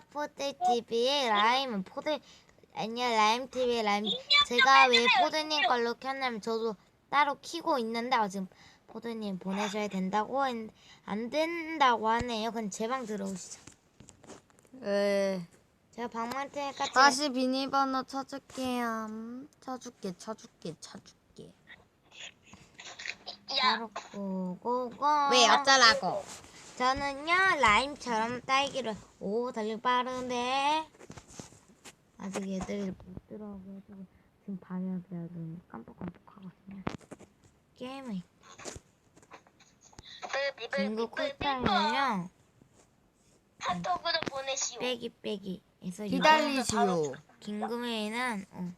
포드 TV의 라임은 포드 아니요 라임 TV의 라임 제가 왜 포드님 걸로 켰냐면 저도 따로 키고 있는데 아, 지금 포드님 보내셔야 된다고 했- 안 된다고 하네요. 그럼 제 방 들어오시죠. 에 제가 방만 테니까 다시 비밀번호 쳐줄게요. 음, 쳐줄게, 쳐줄게, 쳐줄게. 야, 바로 고고고 왜 어쩌라고? 저는요 라임처럼 딸기를 오 달리 빠른데 아직 애들이 못 들어오고 지금 밤이라 제가 좀 깜빡깜빡하거든요 게임을 중국 쿨타임은요 카톡으로 보내시오. 빼기 빼기 해서 기다리시오. 긴금에는 어,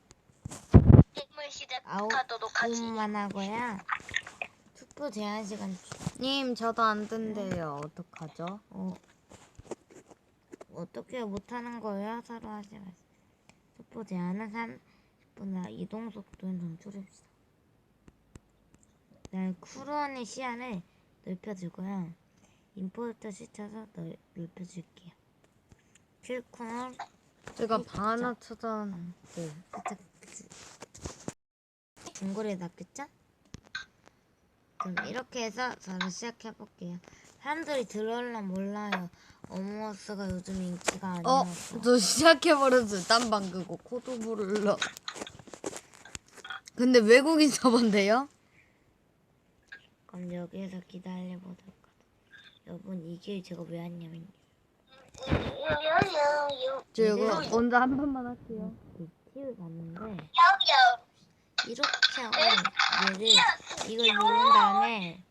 게임을 아홉 시작하도록 하지. 분만 하고요 투표 제한 시간 님, 저도 안 뜬대요. 어떡하죠? 어, 어떻게 못하는 거예요? 서로 하지 마세요. 족보 제한은 30분이나 이동 속도는 좀 줄입시다. 네, 쿠런의 시야를 넓혀주고요. 임포트 시켜서 넓, 넓혀줄게요. 킬콘을 제가 방 하나 찾아놨는데. 살짝. 중고리에 낚였죠? 그럼 이렇게 해서 저를 시작해볼게요. 사람들이 들어올라 몰라요. 어머스가 요즘 인기가 어, 아니어서. 저 시작해버렸어요. 딴방 그거 코드 부르러. 근데 외국인 서버인데요? 그럼 여기에서 기다려보도록 하죠. 여러분 이게 제가 왜 왔냐면 저 이거 먼저 한 번만 할게요. 이 TV 봤는데. 이렇게 하고 얘를 이걸 누른 다음에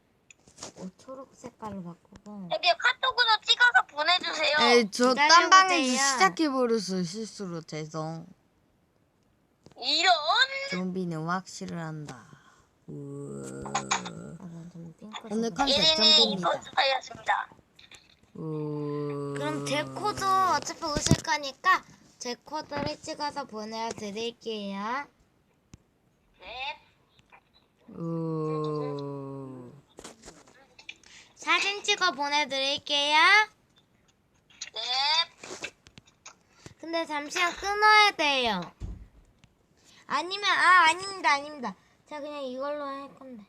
어, 초록 색깔로 바꾸고 여기 카톡으로 찍어서 보내주세요. 에이, 저딴 기다려보세요. 방에서 시작해버렸어요. 실수로 죄송. 이런. 좀비는 확실한다. 우으. 아, 난좀 띵크 오늘 좀- 컨셉 예린이 좀비입니다. 연습하였습니다. 우으. 그럼 제 코드 어차피 오실 거니까 제 코드를 찍어서 보내드릴게요. 네. 우으. 사진 찍어 보내드릴게요. 네. 근데 잠시만 끊어야 돼요. 아니면 아 아닙니다 아닙니다. 제가 그냥 이걸로 할 건데.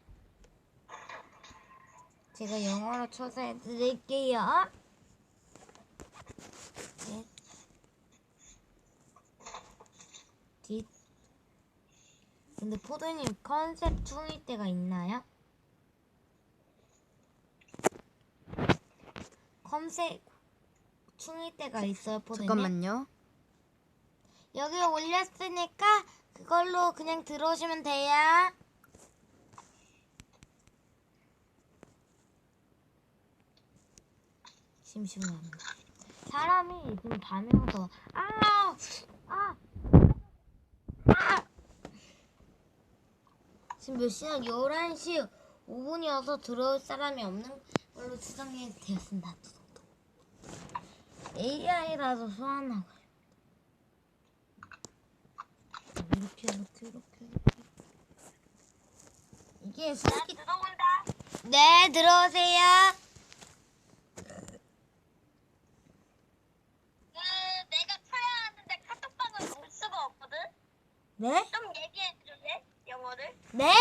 제가 영어로 쳐서 해드릴게요. 네. 뒷. 근데 포도님 컨셉 충일 때가 있나요? 컨셉 충일 때가 있어요 포도님? 잠깐만요. 여기 올렸으니까 그걸로 그냥 들어오시면 돼요. 심심합니다. 사람이 와서 아! 아! 아! 지금 몇 시야? 11시 5분이어서 들어올 사람이 없는 걸로 추정이 되었습니다. AI라서 소환하고 이렇게 이렇게 이렇게 이렇게 이게 나 솔직히 들어온다. 네 들어오세요 그 내가 쳐야 하는데 카톡방을 올 수가 없거든. 네? 좀? 네?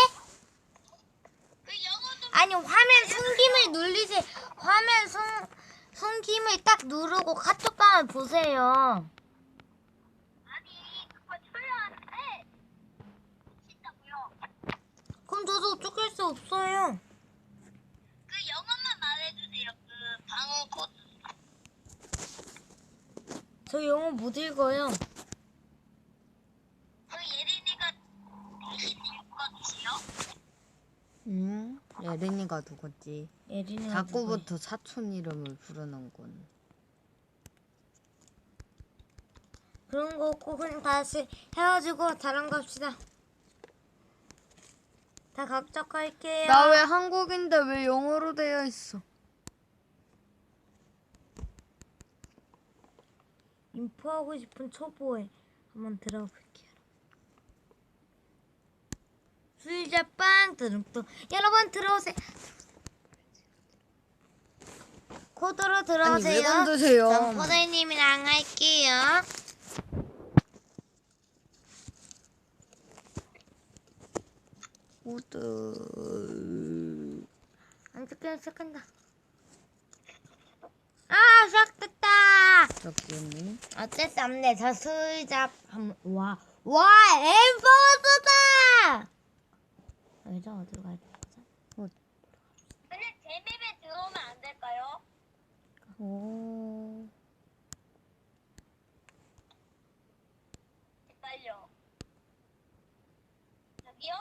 아니 화면 숨김을 누르세요 화면 숨, 숨김을 딱 누르고 카톡방을 보세요. 그럼 저도 어쩔 수 없어요 그 영어만 말해주세요. 그 방어 코드. 저 영어 못 읽어요 그 예린이가 대신 읽어주세요. 응? 예린이가 누구지? 예린이가 자꾸부터 사촌 이름을 부르는군. 그런 거 없고 그냥 다시 헤어지고 다른 거 합시다 다 각자 할게요 나 왜 한국인데 왜 영어로 되어 있어? 인포하고 싶은 초보에 한번 들어볼게요. 술자빵 드릉또 여러분 들어오세요. 코드로 아니 왜 들어오세요. 건드세요? 전 포대님이랑 할게요. 코드. 안 시작해 시작한다. 아 시작됐다. 어쩔 수 없네. 저 술잡 한번 와. 와 엠버스다. 여기서 어디로 가야 돼? 그냥 제 맵에 들어오면 안 될까요? 오. 빨리요. 저기요?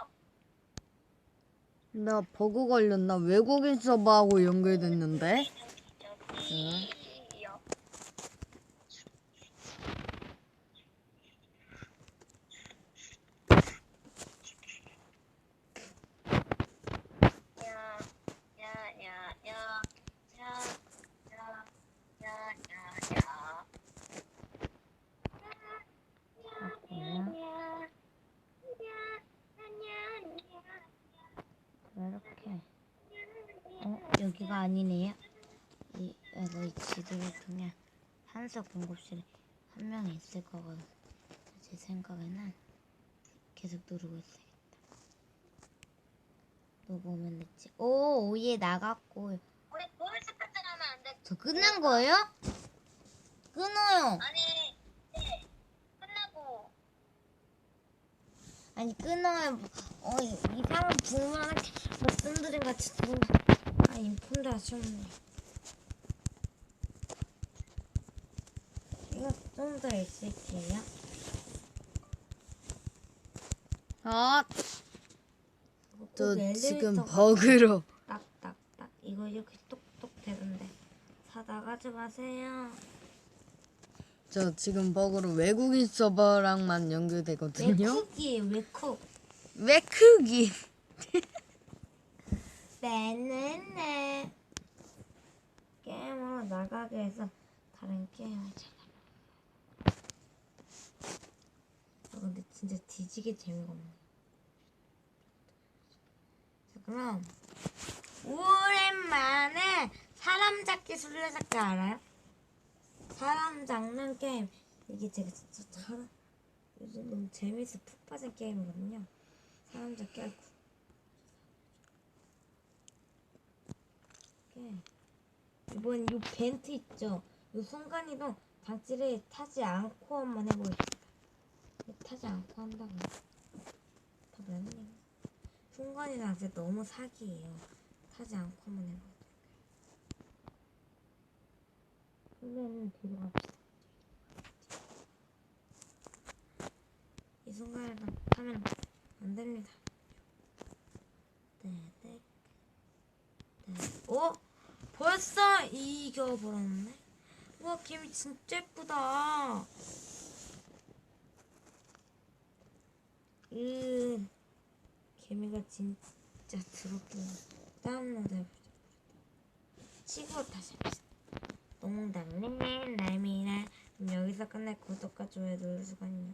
나 버그 걸렸나? 외국인 서버하고 연결됐는데? 저기요. 아니네요. 이 여기 이 지도를 통해 산소 공급실에 한 명이 있을 거거든. 제 생각에는 계속 누르고 있어야겠다. 누구 오면 됐지. 오 오예 나갔고 우리 보이스 카트 하면 안 돼. 저 끝난 거예요? 끊어요. 아니, 네. 끝나고 아니 끊어요. 어 이- 이상한 부모랑 말씀드린 같이 들어. 아 인폰도 아쉬웠네. 이거 좀 더 있을게요. 아, 저꼭 지금 버그로. 딱딱딱 이거 이렇게 똑똑 되던데 사다 가지 마세요. 저 지금 버그로 외국인 서버랑만 연결되거든요. 외쿡이에요 외쿡. 왜 네네네. 게임으로 나가게 해서 다른 게임을 찾아. 아 근데 진짜 뒤지게 재미가 없네. 자, 그럼 오랜만에 사람 잡기 술래잡기 알아요? 사람 잡는 게임 이게 제가 진짜 잘 요즘 너무 재밌어 푹 빠진 게임이거든요. 사람 잡기 하고 이게 이번 이 벤트 있죠? 이 순간이동 장치를 타지 않고 한번 해보겠습니다. 이거 타지 않고 한다고. 다 맞네. 순간이동 진짜 너무 사기예요. 타지 않고 한번 해보겠습니다. 그러면 뒤로 갑시다. 이 순간이동 타면 안 됩니다. 네, 네. 네. 어? 벌써 이겨버렸네? 우와 개미 진짜 예쁘다. 으 개미가 진짜 더럽긴 다운로드 해보자. 치고 다시 해보자. 농담님 라임이나 여기서 끝내 구독과 좋아요 있냐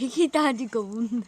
애기 다리가 웃네.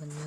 네